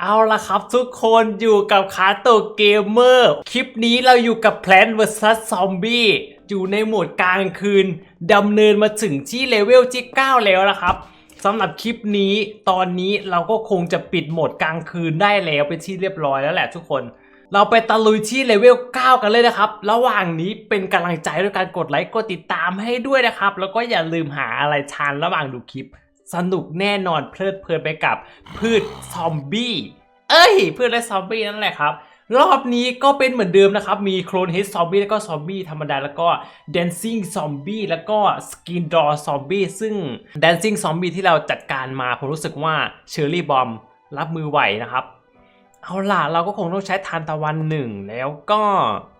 เอาละครับทุกคนอยู่กับคาโตเกมเมอร์คลิปนี้เราอยู่กับ Plan vs Zombie อยู่ในโหมดกลางคืนดำเนินมาถึงที่เลเวลที่ 9 แล้วนะครับสำหรับคลิปนี้ตอนนี้เราก็คงจะปิดโหมดกลางคืนได้แล้วเป็นที่เรียบร้อยแล้วแหละทุกคน เราไปตะลุยที่เลเวล 9 กันเลยนะครับ ระหว่างนี้เป็นกำลังใจด้วยการกดไลค์กดติดตามให้ด้วยนะครับ แล้วก็อย่าลืมหาอะไรทานระหว่างดูคลิป สนุกแน่นอนเพลิดเพลินไปกับพืชซอมบี้ เอ้ยพืชและซอมบี้นั่นแหละครับ รอบนี้ก็เป็นเหมือนเดิมนะครับ มีโคลนเฮดซอมบี้แล้วก็ซอมบี้ธรรมดา แล้วก็ Dancing Zombie แล้วก็ Skin Door Zombie ซึ่ง Dancing Zombie ที่เราจัดการมา ผมรู้สึกว่าเชอร์รี่บอมรับมือไหวนะครับเอาล่ะเราก็คงต้องใช้ทานตะวันหนึ่งแล้วก็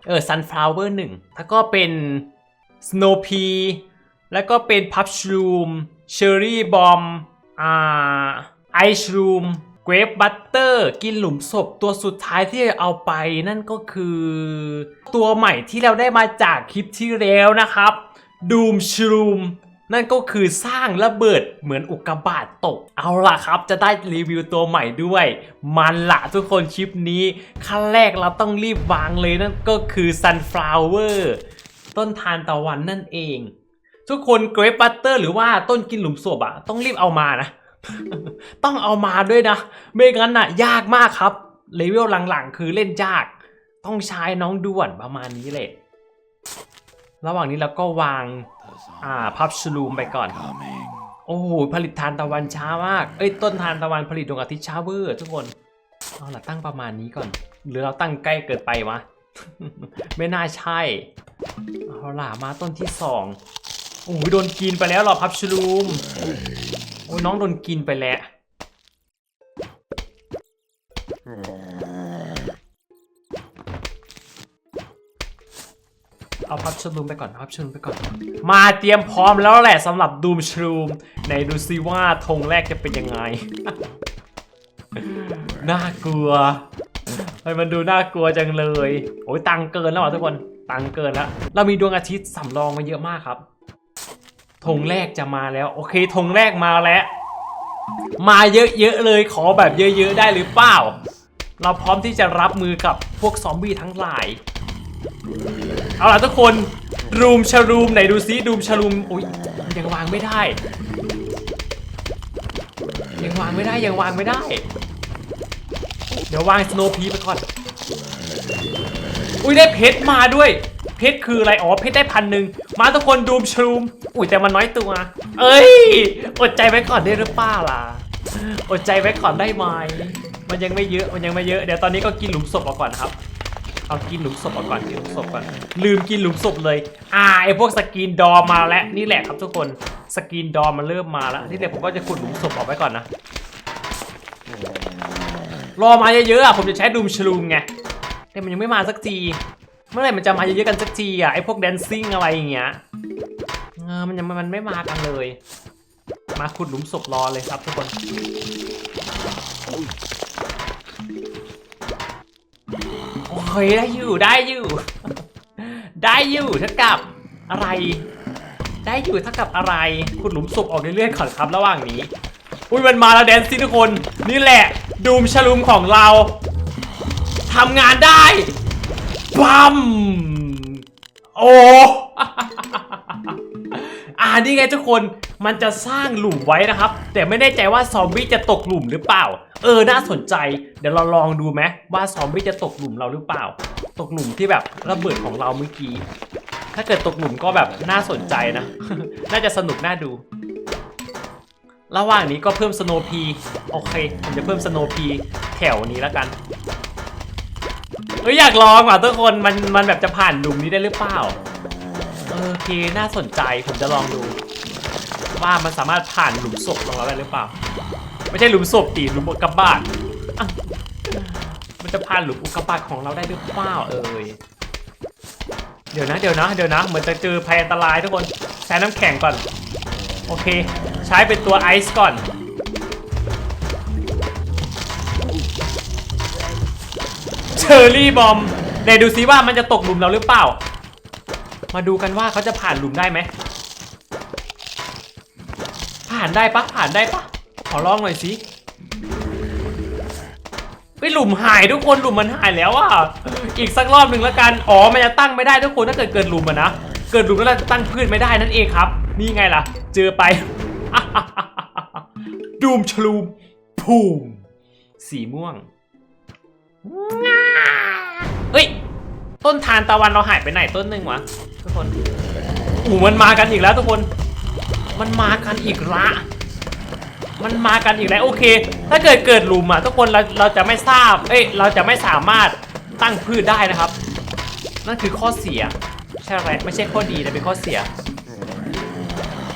เออ Sunflower หนึ่งแล้วก็เป็น Snow Pea แล้วก็เป็น Puff Shroom Cherry Bomb อ่า Ice Shroom Grape Butter กินหลุมศพตัวสุดท้ายที่จะเอาไปนั่นก็คือ ตัวใหม่ที่เราได้มาจากคลิปที่แล้วนะครับ Doom Shroom นั่นก็คือสร้างระเบิดเหมือนอุกกาบาตตก เอาล่ะครับจะได้รีวิวตัวใหม่ด้วย มันละทุกคนคลิปนี้ ขั้นแรกเราต้องรีบวางเลยนั่นก็คือ Sunflower ต้นทานตะวันนั่นเอง ทุกคนเกรปบัตเตอร์หรือว่าต้นกินหลุมศพอะต้องรีบเอามานะ ต้องเอามาด้วยนะ ไม่งั้นน่ะยากมากครับ เลเวลหลังๆ คือเล่นยาก ต้องใช้น้องด่วนประมาณนี้เลยระหว่างนี้เราก็วางอ่าพับชลูมไปก่อน โอ้โหผลิตทานตะวันช้ามาก เอ้ยต้นทานตะวันผลิตดวงอาทิตย์ช้าเวอร์ทุกคนเอาละตั้งประมาณนี้ก่อน หรือเราตั้งใกล้เกินไปวะ ไม่น่าใช่ เอาล่ะมาต้นที่สอง โอ้โหโดนกินไปแล้วหรอพับชลูมโอ้ยน้องโดนกินไปแล้วเอาพับชลูมไปก่อนพับชลูมไปก่อน มาเตรียมพร้อมแล้วแหละสำหรับดูมชลูมไหนดูซิว่าธงแรกจะเป็นยังไง น่ากลัวเฮ้ยมันดูน่ากลัวจังเลย โอ้ยตังเกินแล้วอะทุกคนตังเกินแล้ว เรามีดวงอาทิตย์สำรองมาเยอะมากครับ ธงแรกจะมาแล้ว โอเคธงแรกมาแล้ว มาเยอะๆเลยขอแบบเยอะ ๆ ได้หรือเปล่า เราพร้อมที่จะรับมือกับพวกซอมบี้ทั้งหลาย เอาล่ะทุกคนรูมชารูมไหนดูซิดูมชารูมอุ้ยยังวางไม่ได้ ยังวางไม่ได้ยังวางไม่ได้ เดี๋ยววางสโนว์พีไปก่อน อุ้ยได้เพชรมาด้วย เพชรคืออะไรอ๋อเพชรได้พันหนึ่งมาทุกคนดูมชรูมอุ้ยแต่มันน้อยตัวเอ้ยอดใจไว้ก่อนได้หรือเปล่าล่ะอดใจไว้ก่อนได้ไหมมันยังไม่เยอะมันยังไม่เยอะเดี๋ยวตอนนี้ก็กินหลุมศพออกก่อนครับเอากินหลุมศพออกก่อนกินหลุมศพก่อนลืมกินหลุมศพเลย อ่าไอพวกสกินดอมมาแล้วนี่แหละครับทุกคนสกินดอมมันเริ่มมาแล้วนี่เดี๋ยวผมก็จะขุดหลุมศพออกไว้ก่อนนะรอมาเยอะๆอะผมจะใช้ดูมชลูมไงแต่มันยังไม่มาสักที เมื่อไหร่มันจะมาเยอะๆกันสักทีอะไอพวกแดนซิ่งอะไรอย่างเงี้ยเออมันยังมันไม่มากันเลย มาขุดหลุมศพรอเลยครับทุกคนโอเคได้อยู่ได้อยู่ ได้อยู่เท่ากับอะไรได้อยู่เท่ากับอะไรขุดหลุมศพออกเรื่อยๆก่อนครับระหว่างนี้อุ้ยมันมาแล้วแดนซิ่งทุกคน นี่แหละดูมชลุมของเราทำงานได้ ปั๊มโอ้อ่านี่ไงทุกคนมันจะสร้างหลุมไว้นะครับ แต่ไม่แน่ใจว่าซอมบี้จะตกหลุมหรือเปล่า เออน่าสนใจ เดี๋ยวเราลองดูไหมว่าซอมบี้จะตกหลุมเราหรือเปล่า ตกหลุมที่แบบระเบิดของเราเมื่อกี้ ถ้าเกิดตกหลุมก็แบบน่าสนใจนะ น่าจะสนุกน่าดู ระหว่างนี้ก็เพิ่มสโนพีโอเคผมจะเพิ่มสโนพีแถวนี้แล้วกัน เอ้ยอยากลองว่ะทุกคนมันมันแบบจะผ่านหลุมนี้ได้หรือเปล่าเออโอเคน่าสนใจผมจะลองดู ว่ามันสามารถผ่านหลุมศพของเราได้หรือเปล่า ไม่ใช่หลุมศพตีหลุมอุกกาบาตอะมันจะผ่านหลุมอุกกาบาตของเราได้หรือเปล่าเอ่ยเดี๋ยวนะเดี๋ยวนะเดี๋ยวนะเหมือนจะเจอภัยอันตรายทุกคนใช้น้ำแข็งก่อน โอเค ใช้เป็นตัวไอซ์ก่อน ชอร์รี่บอมไหนดูซิว่ามันจะตกหลุมเราหรือเปล่า มาดูกันว่าเขาจะผ่านหลุมได้ไหม ผ่านได้ปะผ่านได้ปะขอลองหน่อยสิเฮ้ยหลุมหายทุกคนหลุมมันหายแล้วอะ อีกสักรอบหนึ่งแล้วกัน อ๋อ มันจะตั้งไม่ได้ทุกคนถ้าเกิดเกิดหลุมอะนะ เกิดหลุมแล้วเราจะตั้งพืชไม่ได้นั่นเองครับ นี่ไงล่ะ เจอไป ดูมชลูม ภูมิสีม่วง ฮ้ย ต้นทานตะวันเราหายไปไหนต้นหนึ่งวะทุกคนอูมันมากันอีกแล้วทุกคน มันมากันอีกละมันมากันอีกแล้วโอเค ถ้าเกิดเกิดหลุมอะทุกคนเราเราจะไม่ทราบ เอ้ยเราจะไม่สามารถตั้งพืชได้นะครับ นั่นคือข้อเสีย ใช่ไหมไม่ใช่ข้อดีแต่เป็นข้อเสีย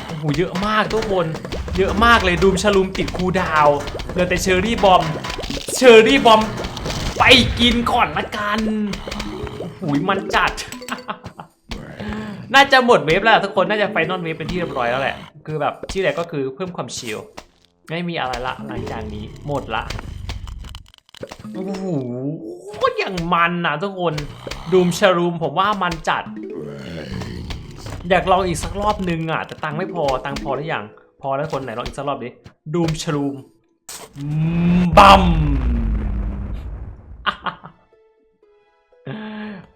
โอ้โหเยอะมากทุกคน เยอะมากเลยดูมชลุมติดคูดาวเหลือแต่เชอร์รี่บอม เชอร์รี่บอม ไปกินก่อนละกันโอ้โหมันจัด น่าจะหมดเวฟแล้วทุกคนน่าจะไฟนอลเวฟเป็นที่เรียบร้อยแล้วแหละ คือแบบที่แรกก็คือเพิ่มความชิลไม่มีอะไรละหลังจากนี้หมดละโอ้โหอย่างมันนะทุกคนดูมชารูมผมว่ามันจัด อยากลองอีกสักรอบนึงอะ แต่ตังไม่พอตังพอหรือยังพอแล้วคนไหนลองอีกสักรอบดิดูมชารูมบัม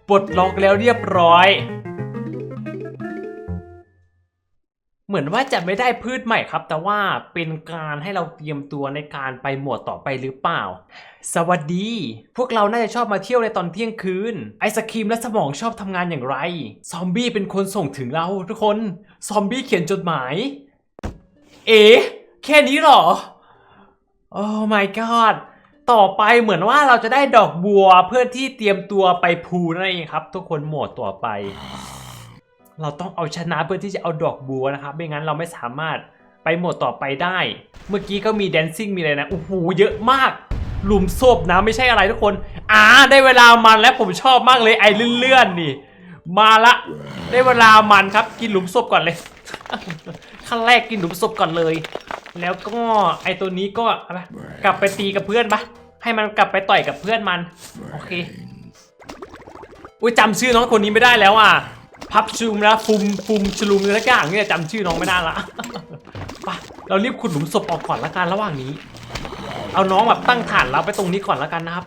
ปลดล็อกแล้วเรียบร้อย เหมือนว่าจะไม่ได้พืชใหม่ครับ แต่ว่าเป็นการให้เราเตรียมตัวในการไปหมวดต่อไปหรือเปล่า สวัสดี พวกเราน่าจะชอบมาเที่ยวในตอนเที่ยงคืน ไอศครีมและสมองชอบทำงานอย่างไร ซอมบี้เป็นคนส่งถึงเราทุกคน ซอมบี้เขียนจดหมาย เอ๋แค่นี้หรอ โอ้ my god ต่อไปเหมือนว่าเราจะได้ดอกบัวเพื่อที่เตรียมตัวไปพูนั่นเองครับ ทุกคนโหมดต่อไป เราต้องเอาชนะเพื่อที่จะเอาดอกบัวนะครับ ไม่งั้นเราไม่สามารถไปโหมดต่อไปได้ เมื่อกี้ก็มีแดนซิ่งมีอะไรนะโอ้โหเยอะมากหลุมศพนะไม่ใช่อะไรทุกคนอ่าได้เวลามันแล้วผมชอบมากเลยไอ้เลื่อนๆนี่ มาละ ได้เวลามันครับ กินหลุมศพก่อนเลยขั้นแรกกินหลุมศพก่อนเลย แล้วก็ไอตัวนี้ก็อะไรกลับไปตีกับเพื่อนปะให้มันกลับไปต่อยกับเพื่อนมันโอเคอุ้ยจำชื่อน้องคนนี้ไม่ได้แล้วอะพับชูมนะฟุมฟุมชลุมอะไรสักอย่างเนี่ยจำชื่อน้องไม่ได้ละไปเรารีบขุดหลุมศพออกก่อนละกันระหว่างนี้ เอาน้องแบบตั้งฐานรับไปตรงนี้ก่อนละกันนะครับ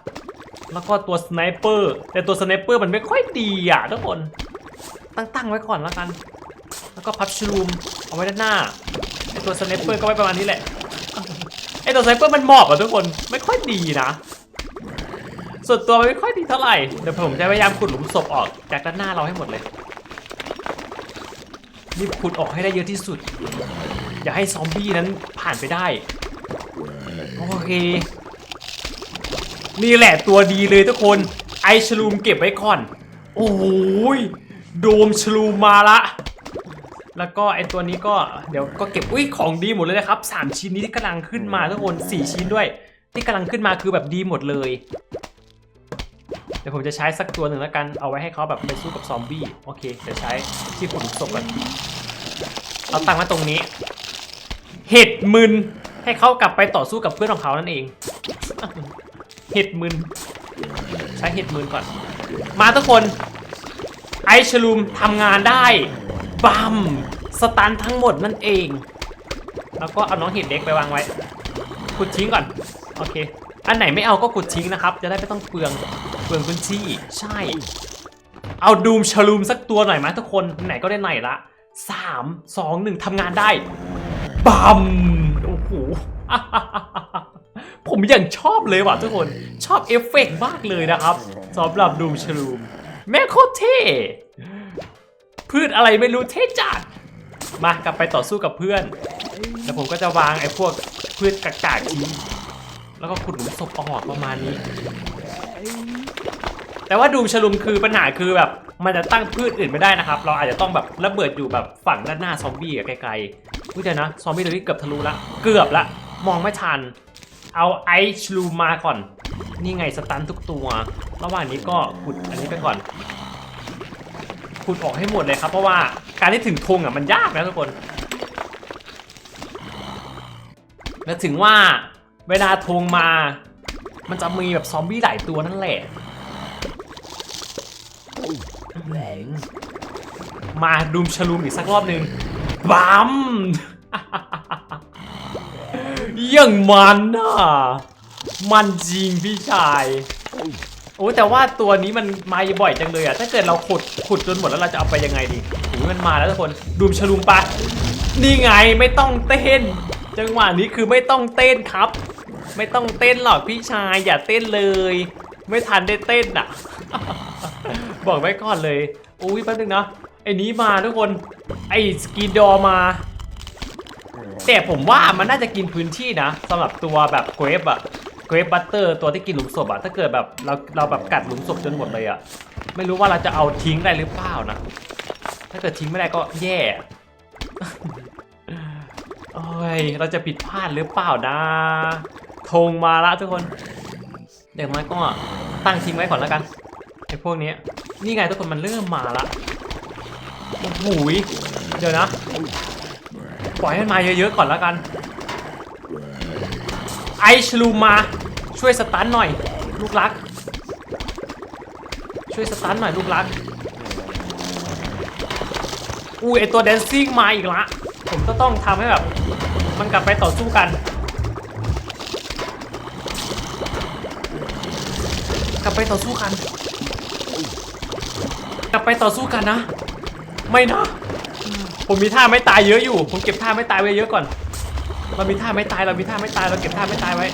แล้วก็ตัวสไนเปอร์แต่ตัวสไนเปอร์มันไม่ค่อยดีอะทุกคนตั้งตั้งไว้ก่อนละกัน แล้วก็พับชลูมเอาไว้ด้านหน้าไอ ตัวสไนเปอร์ก็ไว้ประมาณนี้แหละไอตัวสไนเปอร์มันหมอบอะทุกคนไม่ค่อยดีนะส่วนตัวมันไม่ค่อยดีเท่าไหร่เดี๋ยวผมจะพยายามขุดหลุมศพออกจากด้านหน้าเราให้หมดเลยรีบขุดออกให้ได้เยอะที่สุด อย่าให้ซอมบี้นั้นผ่านไปได้โอเคนี่แหละตัวดีเลยทุกคนไอชลูมเก็บไว้ก่อน โอ้ยโดมชลูมมาละ แล้วก็ไอตัวนี้ก็เดี๋ยวก็เก็บอุ้ยของดีหมดเลยนะครับสามชิ้นนี้ที่กำลังขึ้นมาทุกคนสี่ชิ้นด้วย ที่กำลังขึ้นมาคือแบบดีหมดเลย เดี๋ยวผมจะใช้สักตัวหนึ่งแล้วกันเอาไว้ให้เขาแบบไปสู้กับซอมบี้โอเคเดี๋ยวใช้ที่ขุดศพกันเอาตังไว้ตรงนี้ เห็ดมึนให้เขากลับไปต่อสู้กับเพื่อนของเขานั่นเอง เห็ดมึนใช้เห็ดมึนก่อน มาทุกคน ไอชลูมทำงานได้ บัมสตันทั้งหมดนั่นเอง แล้วก็เอาน้องเห็ดเล็กไปวางไว้ขุดทิ้งก่อน โอเค อันไหนไม่เอาก็ขุดทิ้งนะครับ จะได้ไม่ต้องเปลือง เปลืองพื้นที่ ใช่ เอาดูมชลูมสักตัวหน่อยไหมทุกคน ไหนก็ได้ไหนละสามสองหนึ่งทำงานได้บัมโอ้โหผมอย่างชอบเลยว่ะทุกคน ชอบเอฟเฟกต์มากเลยนะครับสำหรับดูมชลูมแม่โคตรเท่ พืชอะไรไม่รู้เท่จัดมากลับไปต่อสู้กับเพื่อน แล้วผมก็จะวางไอ้พวกพืชกากๆทิ้งแล้วก็ขุดหลุมศพออกประมาณนี้ แต่ว่าดูมชลุมคือปัญหาคือแบบ มันจะตั้งพืชอื่นไม่ได้นะครับ เราอาจจะต้องแบบระเบิดอยู่แบบฝั่งด้านหน้าซอมบี้อะไกลๆพูดเดี๋ยวนะ ซอมบี้ตัวนี้เกือบทะลุละ เกือบละ มองไม่ทัน เอาไอชลูมมาก่อน นี่ไงสตันทุกตัว ระหว่างนี้ก็ขุดอันนี้ไปก่อน ขุดออกให้หมดเลยครับ เพราะว่าการที่ถึงธงอะมันยากนะทุกคน แล้วถึงว่าเวลาธงมา มันจะมีแบบซอมบี้หลายตัวนั่นแหละแหลงมาดูมชลูมอีกสักรอบหนึ่งบัมอย่างมันอะ มันจริงพี่ชาย โอ้แต่ว่าตัวนี้มันมาบ่อยจังเลยอะถ้าเกิดเราขุดขุดจนหมดแล้วเราจะเอาไปยังไงดีโอ้ยมันมาแล้วทุกคนดูมชลุมปะนี่ไงไม่ต้องเต้น จังหวะนี้คือไม่ต้องเต้นครับ ไม่ต้องเต้นหรอกพี่ชายอย่าเต้นเลย ไม่ทันได้เต้นอะบอกไว้ก่อนเลยอุ้ยแป๊บนึงนะไอ้นี้มาทุกคนไอ้สกีดอมาแต่ผมว่ามันน่าจะกินพื้นที่นะสำหรับตัวแบบเกรฟอะ เกรฟบัตเตอร์ตัวที่กินหลุมศพอะถ้าเกิดแบบเราเราแบบกัดหลุมศพจนหมดเลยอะไม่รู้ว่าเราจะเอาทิ้งได้หรือเปล่านะ ถ้าเกิดทิ้งไม่ได้ก็แย่โอ้ยเราจะผิดพลาดหรือเปล่านะธงมาละทุกคนเดี๋ยวมันก็ตั้งทิ้งไว้ก่อนแล้วกันไอ้พวกนี้นี่ไงทุกคนมันเริ่มมาละโอ้โหยเดี๋ยวนะ ปล่อยให้มันมาเยอะๆก่อนแล้วกัน ไอชลูมา ช่วยสตันหน่อย ลูกรัก ช่วยสตันหน่อยลูกรักอุ้ยไอตัวแดนซิ่งมาอีกละ ผมก็ต้องทำให้แบบ มันกลับไปต่อสู้กัน กลับไปต่อสู้กัน กลับไปต่อสู้กันนะ ไม่นะ ผมมีท่าไม่ตายเยอะอยู่ ผมเก็บท่าไม่ตายไว้เยอะก่อน เรามีท่าไม่ตาย เรามีท่าไม่ตาย เราเก็บท่าไม่ตายไว้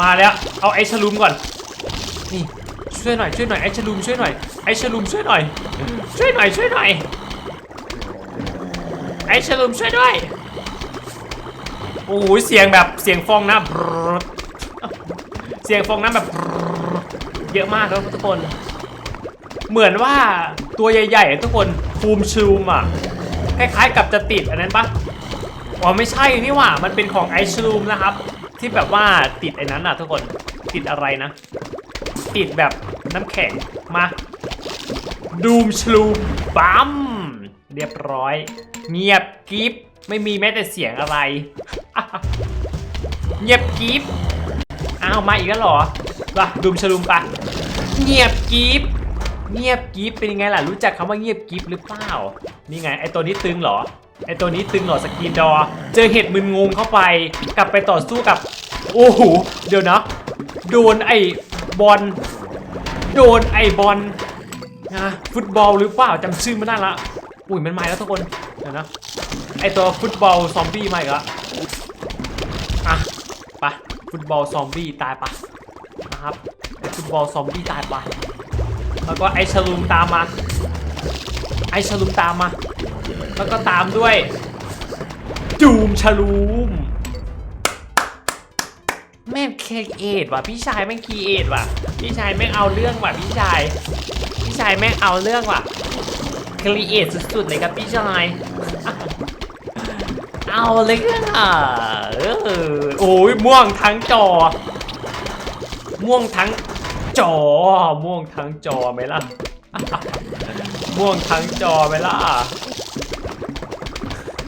มาแล้ว เอาไอ้ฉลุมก่อน นี่ ช่วยหน่อยช่วยหน่อยไอ้ฉลุมช่วยหน่อยไอ้ฉลุมช่วยหน่อย ช่วยหน่อยช่วยหน่อย ไอ้ฉลุมช่วยด้วย โอ้โหเสียงแบบเสียงฟองน้ำเสียงฟองน้ำแบบเยอะมากครับทุกคน เหมือนว่าตัวใหญ่ๆทุกคนฟูมชูมอะคล้ายๆกับจะติดอันนั้นปะอ๋อไม่ใช่นี่หว่า มันเป็นของไอชลูมนะครับ ที่แบบว่าติดไอ้นั้นอะทุกคนติดอะไรนะ ติดแบบน้ำแข็งมาดูมชลูมบัมเรียบร้อย เงียบกริฟไม่มีแม้แต่เสียงอะไร เงียบกริฟอ้าวมาอีกแล้วหรอวะดูมชลูมปะเงียบกริฟเงียบกริฟเป็นยังไงล่ะรู้จักคำว่าเงียบกริฟหรือเปล่านี่ไงไอตัวนี้ตึงหรอ ไอตัวนี้ตึงหรอดสกินดอ เจอเห็ดมึนงงเข้าไป กลับไปต่อสู้กับ โอ้โห เดี๋ยวนะ โดนไอบอล โดนไอบอลนะฟุตบอลหรือเปล่าจำชื่อไม่ได้ละ อุ้ยมันมาแล้วทุกคน เดี๋ยวนะ ไอตัวฟุตบอลซอมบี้มาอีกล้วอะไปฟุตบอลซอมบี้ตายปะนะครับไอฟุตบอลซอมบี้ตายปะแล้วก็ไอชลุมตามมา ไอชลุมตามมา แล้วก็ตามด้วย จูมชะลุมแม่งเคเอทว่ะ พี่ชายแม่งคีเอทว่ะ พี่ชายแม่งเอาเรื่องว่ะพี่ชาย พี่ชายแม่งเอาเรื่องว่ะครีเอทสุดๆเลยครับพี่ชาย เอาเลยอะเออโอ้ยม่วงทั้งจอ ม่วงทั้งจอ ม่วงทั้งจอไหมล่ะ ม่วงทั้งจอไหมล่ะ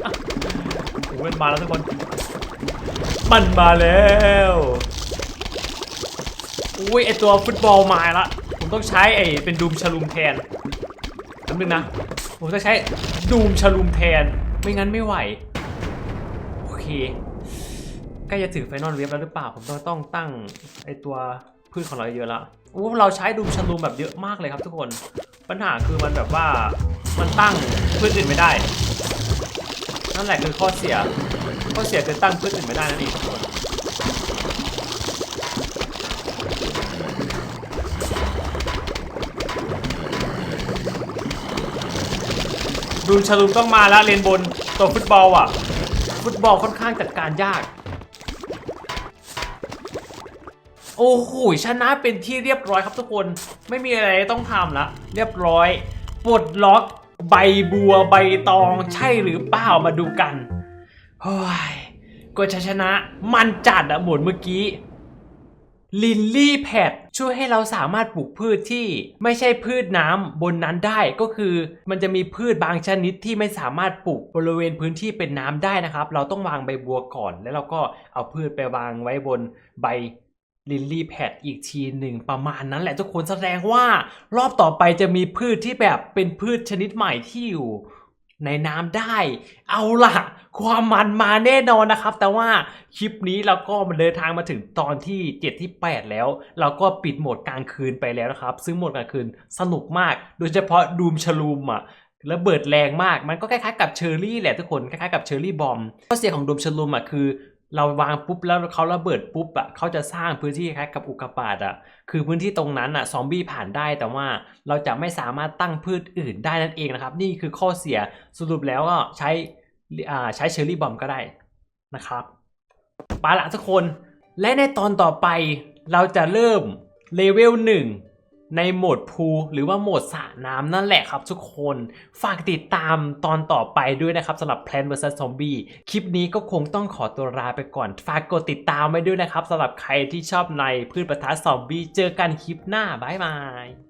โอ้ย มันมาแล้วทุกคน มันมาแล้วอุ้ยไอตัวฟุตบอลมาละผมต้องใช้ไอเป็นดูมชลุมแทนน้ำนึงนะผมต้องใช้ดูมชลุมแทน ไม่งั้นไม่ไหว โอเคใกล้จะถึงไฟนอลเวฟแล้วหรือเปล่า ผมต้องต้องตั้งไอตัวพืชของเราเยอะละโอ้เราใช้ดูมชลุมแบบเยอะมากเลยครับทุกคน ปัญหาคือมันแบบว่ามันตั้งพืชอื่นไม่ได้ นั่นแหละคือข้อเสีย ข้อเสียคือตั้งพืชอื่นไม่ได้นั่นเองทุกคนดูชะลุมต้องมาแล้วเลนบนตัวฟุตบอลอะ ฟุตบอลค่อนข้างจัดการยาก โอ้โหชนะเป็นที่เรียบร้อยครับทุกคนไม่มีอะไรต้องทำละ เรียบร้อยปลดล็อก ใบบัวใบตองใช่หรือเปล่ามาดูกันเฮ้ยกว่าจะชนะมันจัดอะหมดเมื่อกี้ลินลี่แพดช่วยให้เราสามารถปลูกพืชที่ไม่ใช่พืชน้ำบนนั้นได้ก็คือ มันจะมีพืชบางชนิดที่ไม่สามารถปลูกบริเวณพื้นที่เป็นน้ำได้นะครับ เราต้องวางใบบัวก่อน แล้วเราก็เอาพืชไปวางไว้บนใบ ลินลี่แพดอีกทีหนึ่งประมาณนั้นแหละทุกคนแสดงว่ารอบต่อไปจะมีพืชที่แบบเป็นพืชชนิดใหม่ที่อยู่ในน้ำได้ เอาล่ะ ความมันมาแน่นอนนะครับ แต่ว่าคลิปนี้เราก็มาเดินทางมาถึงตอนที่ 7 ที่ 8 แล้ว เราก็ปิดโหมดกลางคืนไปแล้วนะครับ ซึ่งโหมดกลางคืนสนุกมาก โดยเฉพาะดูมชลูมอะระเบิดแรงมาก มันก็คล้ายๆกับเชอร์รี่แหละทุกคน คล้ายๆกับเชอร์รี่บอมข้อเสียของดูมชลูมอะคือ เราวางปุ๊บแล้วเขาระเบิดปุ๊บอะเขาจะสร้างพื้นที่คล้ายกับอุกกาบาตอะคือพื้นที่ตรงนั้นอะซอมบี้ผ่านได้แต่ว่าเราจะไม่สามารถตั้งพืชอื่นได้นั่นเองนะครับ นี่คือข้อเสียสรุปแล้วก็ใช้อ่าใช้เชอร์รี่บอมก็ได้นะครับไปละทุกคนและในตอนต่อไปเราจะเริ่มเลเวลหนึ่ง ในโหมดพูลหรือว่าโหมดสระน้ำนั่นแหละครับทุกคน ฝากติดตามตอนต่อไปด้วยนะครับสำหรับ Plant vs Zombie คลิปนี้ก็คงต้องขอตัวลาไปก่อน ฝากกดติดตามไว้ด้วยนะครับสำหรับใครที่ชอบในพืชประทัดซอมบี้เจอกันคลิปหน้าบ๊ายบาย